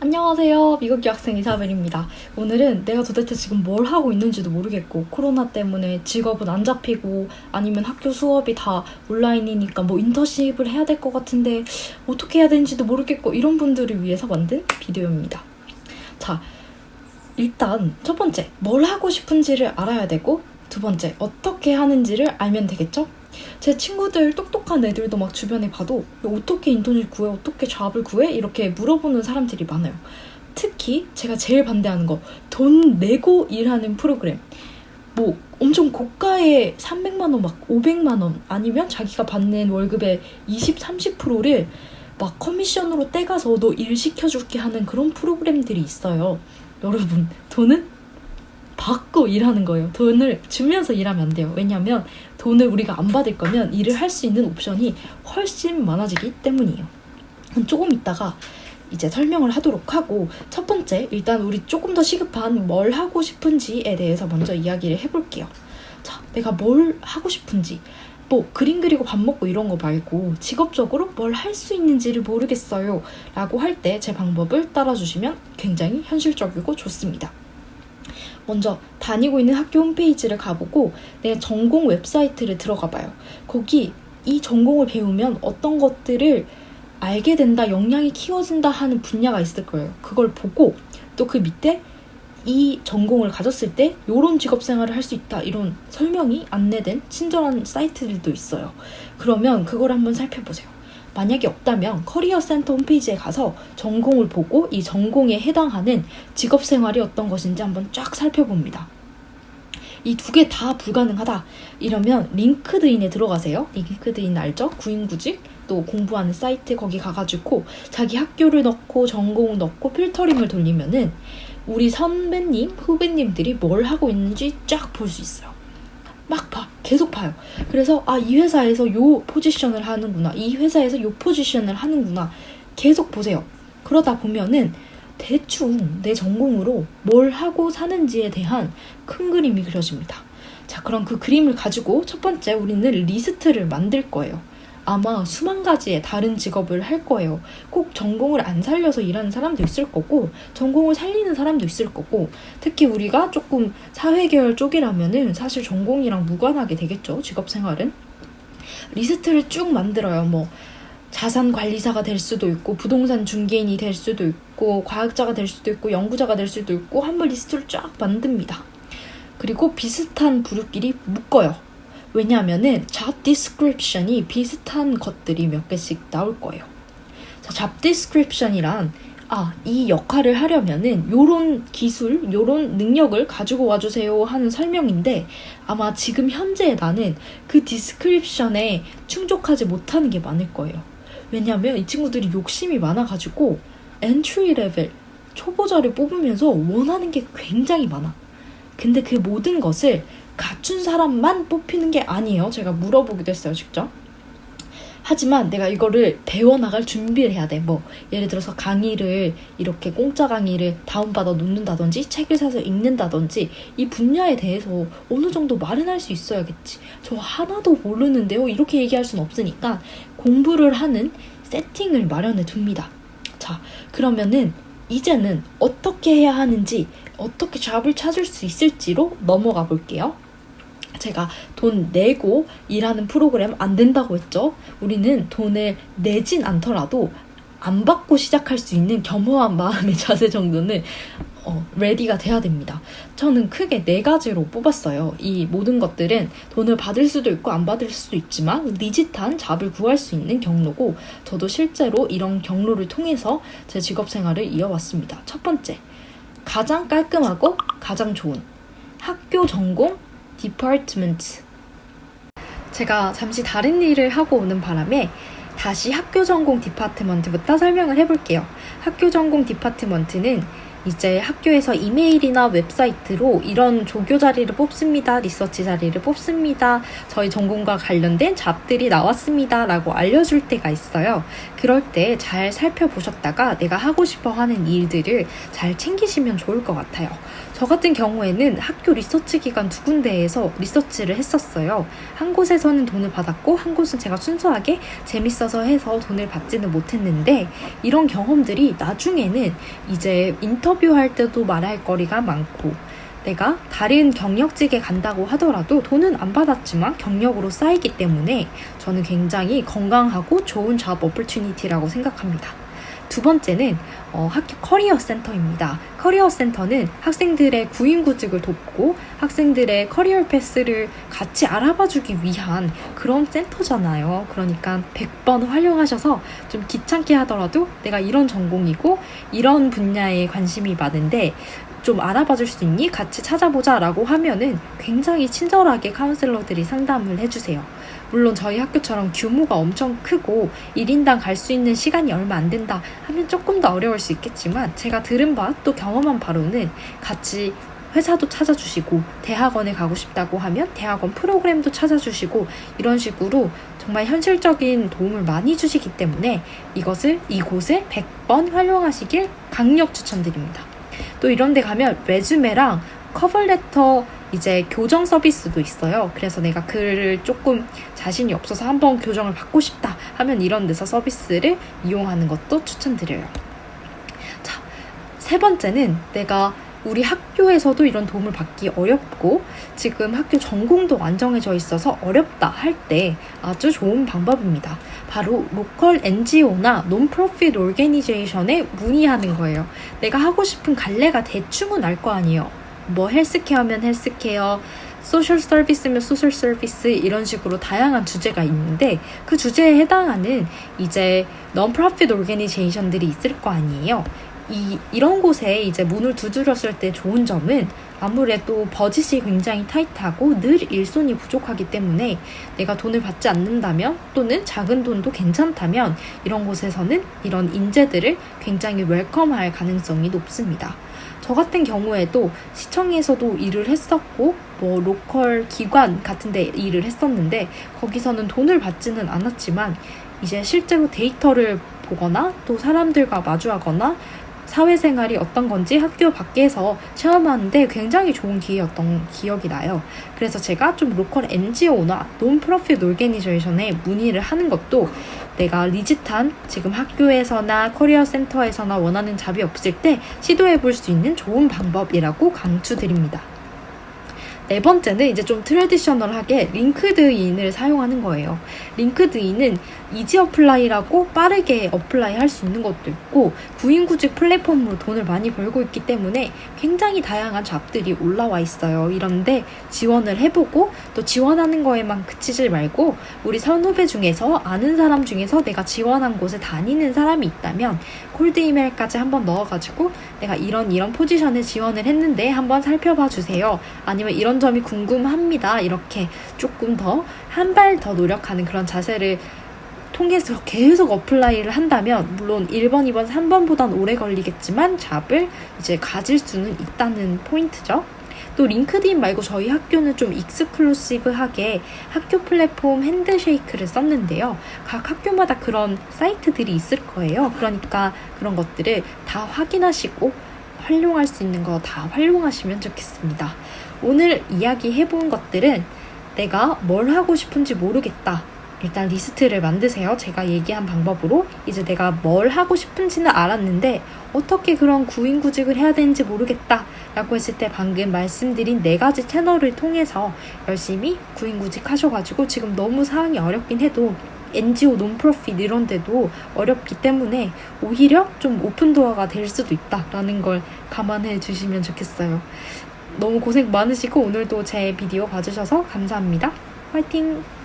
안녕하세요. 미국 유학생 이사벨입니다. 오늘은 내가 도대체 지금 뭘 하고 있는지도 모르겠고 코로나 때문에 직업은 안 잡히고 아니면 학교 수업이 다 온라인이니까 뭐 인턴십을 해야 될 것 같은데 어떻게 해야 되는지도 모르겠고 이런 분들을 위해서 만든 비디오입니다. 자, 일단 첫 번째 뭘 하고 싶은지를 알아야 되고 두 번째 어떻게 하는지를 알면 되겠죠? 제 친구들 똑똑한 애들도 막 주변에 봐도 어떻게 인턴을 구해 어떻게 잡을 구해 이렇게 물어보는 사람들이 많아요. 특히 제가 제일 반대하는 거 돈 내고 일하는 프로그램. 뭐 엄청 고가의 300만 원, 막 500만 원 아니면 자기가 받는 월급의 20, 30%를 막 커미션으로 떼가서 너 일 시켜줄게 하는 그런 프로그램들이 있어요. 여러분 돈은 받고 일하는 거예요. 돈을 주면서 일하면 안 돼요. 왜냐면 돈을 우리가 안 받을 거면 일을 할 수 있는 옵션이 훨씬 많아지기 때문이에요. 조금 있다가 이제 설명을 하도록 하고 첫 번째 일단 우리 조금 더 시급한 뭘 하고 싶은지에 대해서 먼저 이야기를 해볼게요. 자, 내가 뭘 하고 싶은지 뭐 그림 그리고 밥 먹고 이런 거 말고 직업적으로 뭘 할 수 있는지를 모르겠어요 라고 할 때 제 방법을 따라주시면 굉장히 현실적이고 좋습니다. 먼저 다니고 있는 학교 홈페이지를 가보고 내 전공 웹사이트를 들어가 봐요. 거기 이 전공을 배우면 어떤 것들을 알게 된다, 역량이 키워진다 하는 분야가 있을 거예요. 그걸 보고 또 그 밑에 이 전공을 가졌을 때 이런 직업 생활을 할 수 있다 이런 설명이 안내된 친절한 사이트들도 있어요. 그러면 그걸 한번 살펴보세요. 만약에 없다면 커리어 센터 홈페이지에 가서 전공을 보고 이 전공에 해당하는 직업 생활이 어떤 것인지 한번 쫙 살펴봅니다. 이 두 개 다 불가능하다 이러면 링크드인에 들어가세요. 링크드인 알죠? 구인구직 또 공부하는 사이트 거기 가가지고 자기 학교를 넣고 전공 넣고 필터링을 돌리면은 우리 선배님 후배님들이 뭘 하고 있는지 쫙 볼 수 있어요. 막 봐. 계속 봐요. 그래서 아, 이 회사에서 요 포지션을 하는구나. 이 회사에서 요 포지션을 하는구나. 계속 보세요. 그러다 보면은 대충 내 전공으로 뭘 하고 사는지에 대한 큰 그림이 그려집니다. 자, 그럼 그 그림을 가지고 첫 번째 우리는 리스트를 만들 거예요. 아마 수만 가지의 다른 직업을 할 거예요. 꼭 전공을 안 살려서 일하는 사람도 있을 거고, 전공을 살리는 사람도 있을 거고, 특히 우리가 조금 사회계열 쪽이라면은 사실 전공이랑 무관하게 되겠죠, 직업 생활은. 리스트를 쭉 만들어요. 뭐, 자산 관리사가 될 수도 있고, 부동산 중개인이 될 수도 있고, 과학자가 될 수도 있고, 연구자가 될 수도 있고, 한번 리스트를 쫙 만듭니다. 그리고 비슷한 부류끼리 묶어요. 왜냐하면은 job description이 비슷한 것들이 몇 개씩 나올 거예요. 자, job description이란 아, 이 역할을 하려면은 요런 기술, 요런 능력을 가지고 와주세요 하는 설명인데 아마 지금 현재 나는 그 디스크립션에 충족하지 못하는 게 많을 거예요. 왜냐하면 이 친구들이 욕심이 많아가지고 엔트리 레벨 초보자를 뽑으면서 원하는 게 굉장히 많아. 근데 그 모든 것을 갖춘 사람만 뽑히는 게 아니에요. 제가 물어보기도 했어요, 직접. 하지만 내가 이거를 배워나갈 준비를 해야 돼. 뭐, 예를 들어서 강의를, 이렇게 공짜 강의를 다운받아 놓는다든지, 책을 사서 읽는다든지, 이 분야에 대해서 어느 정도 말은 할 수 있어야겠지. 저 하나도 모르는데요. 이렇게 얘기할 순 없으니까 공부를 하는 세팅을 마련해 둡니다. 자, 그러면은 이제는 어떻게 해야 하는지, 어떻게 잡을 찾을 수 있을지로 넘어가 볼게요. 제가 돈 내고 일하는 프로그램 안 된다고 했죠. 우리는 돈을 내진 않더라도 안 받고 시작할 수 있는 겸허한 마음의 자세 정도는 어, 레디가 돼야 됩니다. 저는 크게 네 가지로 뽑았어요. 이 모든 것들은 돈을 받을 수도 있고 안 받을 수도 있지만 리짓한 잡을 구할 수 있는 경로고 저도 실제로 이런 경로를 통해서 제 직업 생활을 이어왔습니다. 첫 번째, 가장 깔끔하고 가장 좋은 학교 전공 디파트먼트 제가 잠시 다른 일을 하고 오는 바람에 다시 학교 전공 디파트먼트부터 설명을 해볼게요. 학교 전공 디파트먼트는 이제 학교에서 이메일이나 웹사이트로 이런 조교 자리를 뽑습니다. 리서치 자리를 뽑습니다. 저희 전공과 관련된 잡들이 나왔습니다. 라고 알려줄 때가 있어요. 그럴 때 잘 살펴보셨다가 내가 하고 싶어 하는 일들을 잘 챙기시면 좋을 것 같아요. 저 같은 경우에는 학교 리서치 기관 두 군데에서 리서치를 했었어요. 한 곳에서는 돈을 받았고, 한 곳은 제가 순수하게 재밌어서 해서 돈을 받지는 못했는데, 이런 경험들이 나중에는 이제 인터뷰할 때도 말할 거리가 많고, 내가 다른 경력직에 간다고 하더라도 돈은 안 받았지만 경력으로 쌓이기 때문에 저는 굉장히 건강하고 좋은 잡 어플튜니티라고 생각합니다. 두 번째는 어, 학교 커리어 센터입니다. 커리어 센터는 학생들의 구인구직을 돕고 학생들의 커리어 패스를 같이 알아봐 주기 위한 그런 센터잖아요. 그러니까 100번 활용하셔서 좀 귀찮게 하더라도 내가 이런 전공이고 이런 분야에 관심이 많은데 좀 알아봐 줄 수 있니? 같이 찾아보자 라고 하면은 굉장히 친절하게 카운슬러들이 상담을 해주세요. 물론 저희 학교처럼 규모가 엄청 크고 1인당 갈 수 있는 시간이 얼마 안 된다 하면 조금 더 어려울 수 있겠지만 제가 들은 바 또 경험한 바로는 같이 회사도 찾아주시고 대학원에 가고 싶다고 하면 대학원 프로그램도 찾아주시고 이런 식으로 정말 현실적인 도움을 많이 주시기 때문에 이것을 이곳을 100번 활용하시길 강력 추천드립니다. 또 이런 데 가면 레주메랑 커버레터 이제 교정 서비스도 있어요. 그래서 내가 글을 조금 자신이 없어서 한번 교정을 받고 싶다 하면 이런 데서 서비스를 이용하는 것도 추천드려요. 자, 세 번째는 내가 우리 학교에서도 이런 도움을 받기 어렵고 지금 학교 전공도 안 정해져 있어서 어렵다 할 때 아주 좋은 방법입니다. 바로 로컬 NGO나 논프로핏 오르게니제이션에 문의하는 거예요. 내가 하고 싶은 갈래가 대충은 알 거 아니에요. 뭐 헬스케어면 헬스케어, 소셜 서비스면 소셜 서비스 이런 식으로 다양한 주제가 있는데 그 주제에 해당하는 이제 non-profit organization들이 있을 거 아니에요. 이, 이런 곳에 이제 문을 두드렸을 때 좋은 점은 아무래도 버짓이 굉장히 타이트하고 늘 일손이 부족하기 때문에 내가 돈을 받지 않는다면 또는 작은 돈도 괜찮다면 이런 곳에서는 이런 인재들을 굉장히 웰컴할 가능성이 높습니다. 저 같은 경우에도 시청에서도 일을 했었고 뭐 로컬 기관 같은 데 일을 했었는데 거기서는 돈을 받지는 않았지만 이제 실제로 데이터를 보거나 또 사람들과 마주하거나 사회생활이 어떤 건지 학교 밖에서 체험하는데 굉장히 좋은 기회였던 기억이 나요. 그래서 제가 좀 로컬 NGO나 논 프로핏 오르게니제이션에 문의를 하는 것도 내가 리짓한 지금 학교에서나 커리어 센터에서나 원하는 잡이 없을 때 시도해 볼 수 있는 좋은 방법이라고 강추드립니다. 네 번째는 이제 좀 트레디셔널하게 링크드인을 사용하는 거예요. 링크드인은 이지 어플라이라고 빠르게 어플라이 할 수 있는 것도 있고 구인구직 플랫폼으로 돈을 많이 벌고 있기 때문에 굉장히 다양한 잡들이 올라와 있어요. 이런데 지원을 해보고 또 지원하는 거에만 그치지 말고 우리 선후배 중에서 아는 사람 중에서 내가 지원한 곳에 다니는 사람이 있다면 콜드 이메일까지 한번 넣어가지고 내가 이런 이런 포지션에 지원을 했는데 한번 살펴봐 주세요. 아니면 이런 점이 궁금합니다. 이렇게 조금 더 한 발 더 노력하는 그런 자세를 통해서 계속 어플라이를 한다면 물론 1번, 2번, 3번보단 오래 걸리겠지만 잡을 이제 가질 수는 있다는 포인트죠. 또 링크드인 말고 저희 학교는 좀 익스클루시브하게 학교 플랫폼 핸드쉐이크를 썼는데요. 각 학교마다 그런 사이트들이 있을 거예요. 그러니까 그런 것들을 다 확인하시고 활용할 수 있는 거 다 활용하시면 좋겠습니다. 오늘 이야기해본 것들은 내가 뭘 하고 싶은지 모르겠다. 일단 리스트를 만드세요. 제가 얘기한 방법으로 이제 내가 뭘 하고 싶은지는 알았는데 어떻게 그런 구인구직을 해야 되는지 모르겠다 라고 했을 때 방금 말씀드린 네 가지 채널을 통해서 열심히 구인구직 하셔가지고 지금 너무 상황이 어렵긴 해도 NGO 논프로핏 이런 데도 어렵기 때문에 오히려 좀 오픈도어가 될 수도 있다라는 걸 감안해 주시면 좋겠어요. 너무 고생 많으시고 오늘도 제 비디오 봐주셔서 감사합니다. 화이팅!